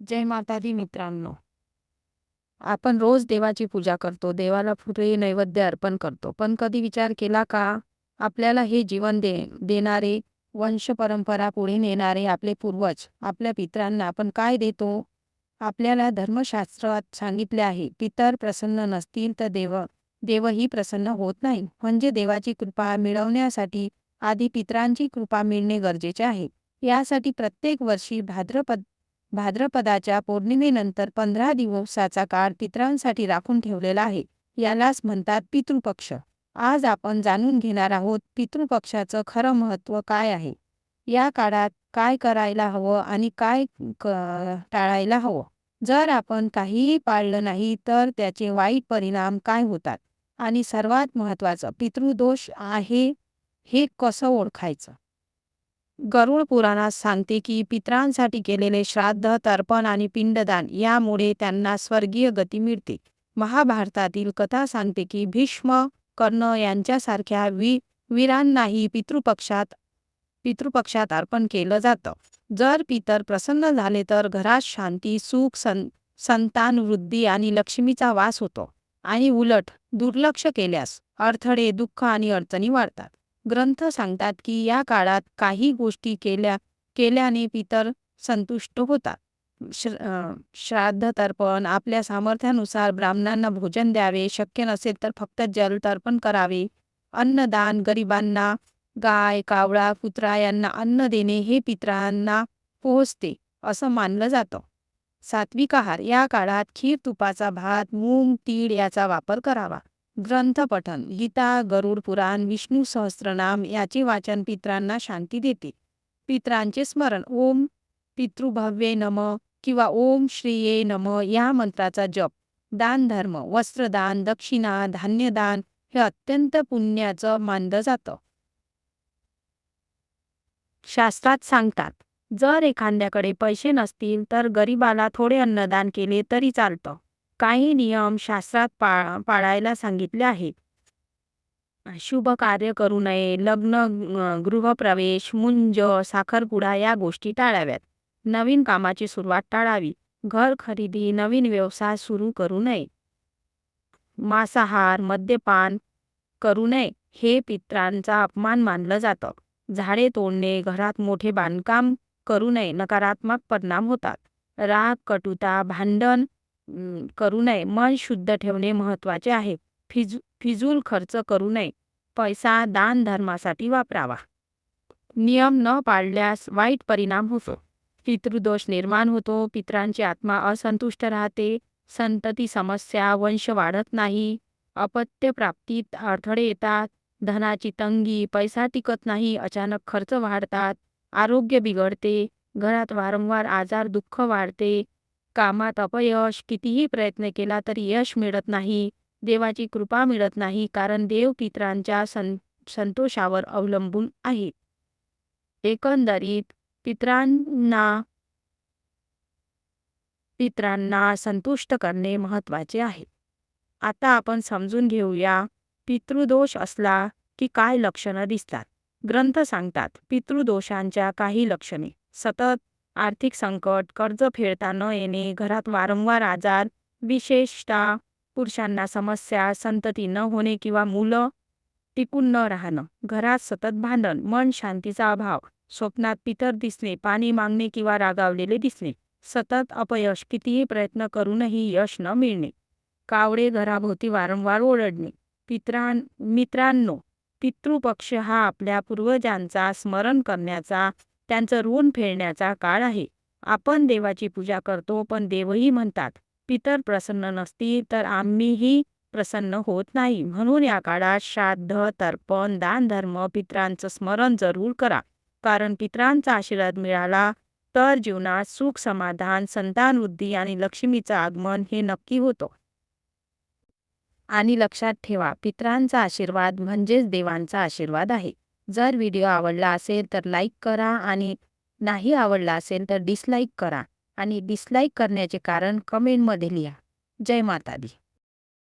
जय माता दी मित्रांनो. आपण रोज देवाची पूजा करतो देवाला फुले नैवेद्य अर्पण करतो. पण कधी विचार केला का आपल्याला हे जीवन दे देणारे वंश परंपरा पुढे नेणारे आपले पूर्वज आपल्या पितरांना आपण काय देतो? आपल्याला धर्मशास्त्रात सांगितले आहे पितर प्रसन्न नसतील तर देव देवही प्रसन्न होत नाही. म्हणजे देवाची कृपा मिळवण्यासाठी आधी पितरांची कृपा मिळणे गरजेचे आहे. यासाठी प्रत्येक वर्षी भाद्रपद भाद्रपदाच्या पौर्णिमेनंतर पंधरा दिवसाचा काळ पितरांसाठी राखून ठेवलेला आहे. यालाच म्हणतात पितृपक्ष. आज आपण जाणून घेणार आहोत पितृपक्षाचं खरं महत्त्व काय आहे. या काळात काय करायला हवं आणि काय टाळायला हवं. जर आपण काहीही पाळलं नाही तर त्याचे वाईट परिणाम काय होतात? आणि सर्वात महत्त्वाचं पितृदोष आहे हे कसं ओळखायचं? गरुड पुराणात सांगते की पितरांसाठी केलेले श्राद्ध तर्पण आणि पिंडदान यामुळे त्यांना स्वर्गीय गती मिळते. महाभारतातील कथा सांगते की भीष्म कर्ण यांच्यासारख्या वी वीरांनाही पितृपक्षात पितृपक्षात अर्पण केलं जातं. जर पितर प्रसन्न झाले तर घरात शांती सुख सं संतान वृद्धी आणि लक्ष्मीचा वास होतो. आणि उलट दुर्लक्ष केल्यास अडथळे दुःख आणि अडचणी वाढतात. ग्रंथ सांगतात की या काळात काही गोष्टी केल्या केल्याने पितर संतुष्ट होतात. श्राद्ध तर्पण आपल्या सामर्थ्यानुसार ब्राह्मणांना भोजन द्यावे शक्य नसेल तर फक्त जल तर्पण करावे. अन्नदान गरिबांना गाय कावळा कुत्रा यांना अन्न देणे हे पितरांना पोहोचते असं मानलं जातं. सात्विक आहार या काळात खीर तुपाचा भात मूग तीळ याचा वापर करावा. ग्रंथपठन गीता गरुड पुराण विष्णू सहस्त्रनाम याचे वाचन पित्रांना शांती देते. पित्रांचे स्मरण ओम पितृभव्ये नम किंवा ओम श्रीये नम या मंत्राचा जप दानधर्म वस्त्रदान दक्षिणा धान्यदान हे अत्यंत पुण्याचं मानलं जातं. शास्त्रात सांगतात जर एखाद्याकडे पैसे नसतील तर गरिबाला थोडे अन्नदान केले तरी चालतं. काही नियम शास्त्रात पा पाळायला सांगितले आहेत. शुभ कार्य करू नये लग्न गृहप्रवेश मुंज साखरपुडा या गोष्टी टाळाव्यात. नवीन कामाची सुरुवात टाळावी. घर खरेदी नवीन व्यवसाय सुरू करू नये. मांसाहार मद्यपान करू नये हे पित्रांचा अपमान मानलं जातं. झाडे तोडणे घरात मोठे बांधकाम करू नये नकारात्मक परिणाम होतात. राग कटुता भांडण करू नये. मन शुद्ध ठेवणे महत्त्वाचे आहे. फिजू फिजूल खर्च करू नये. पैसा दान धर्मासाठी वापरावा. नियम न पाळल्यास वाईट परिणाम होतो. पितृदोष निर्माण होतो. पित्रांची आत्मा असंतुष्ट राहते. संतती समस्या वंश वाढत नाही. अपत्य प्राप्तीत अडथळे येतात. धनाची तंगी पैसा टिकत नाही अचानक खर्च वाढतात. आरोग्य बिघडते. घरात वारंवार आजार दुःख वाढते. कामात अपयश कितीही प्रयत्न केला तरी यश मिळत नाही देवाची कृपा मिळत नाही कारण देव पित्रांच्या सं संतोषावर अवलंबून आहे. एकंदरीत पित्रांना पित्रांना संतुष्ट करणे महत्त्वाचे आहे. आता आपण समजून घेऊया पितृदोष असला की काय लक्षणं दिसतात. ग्रंथ सांगतात पितृदोषांच्या काही लक्षणे. सतत आर्थिक संकट कर्ज फेडता न येणे घरात वारंवार आजार विशेषतः पुरुषांना समस्या संतती न होणे किंवा मुलं टिकून न राहणं घरात सतत भांडण मन शांतीचा अभाव स्वप्नात पितर दिसणे पाणी मागणे किंवा रागावलेले दिसणे सतत अपयश कितीही प्रयत्न करूनही यश न मिळणे कावडे घराभोवती वारंवार ओरडणे पित्रां मित्रांनो पितृपक्ष हा आपल्या पूर्वजांचा स्मरण करण्याचा त्यांचं ऋण फेडण्याचा काळ आहे. आपण देवाची पूजा करतो पण देवही म्हणतात पितर प्रसन्न नसतील तर आम्हीही प्रसन्न होत नाही म्हणून या काळात श्राद्ध तर्पण दान धर्म पित्रांचं स्मरण जरूर करा. कारण पित्रांचा आशीर्वाद मिळाला तर जीवनात सुख समाधान संतान वृद्धी आणि लक्ष्मीचं आगमन हे नक्की होतं. आणि लक्षात ठेवा पित्रांचा आशीर्वाद म्हणजेच देवांचा आशीर्वाद आहे. जर व्हिडिओ आवडला असेल तर लाईक करा आणि नाही आवडला असेल तर डिसलाईक करा आणि डिसलाईक करण्याचे कारण कमेंटमध्ये लिहा. जय माता दी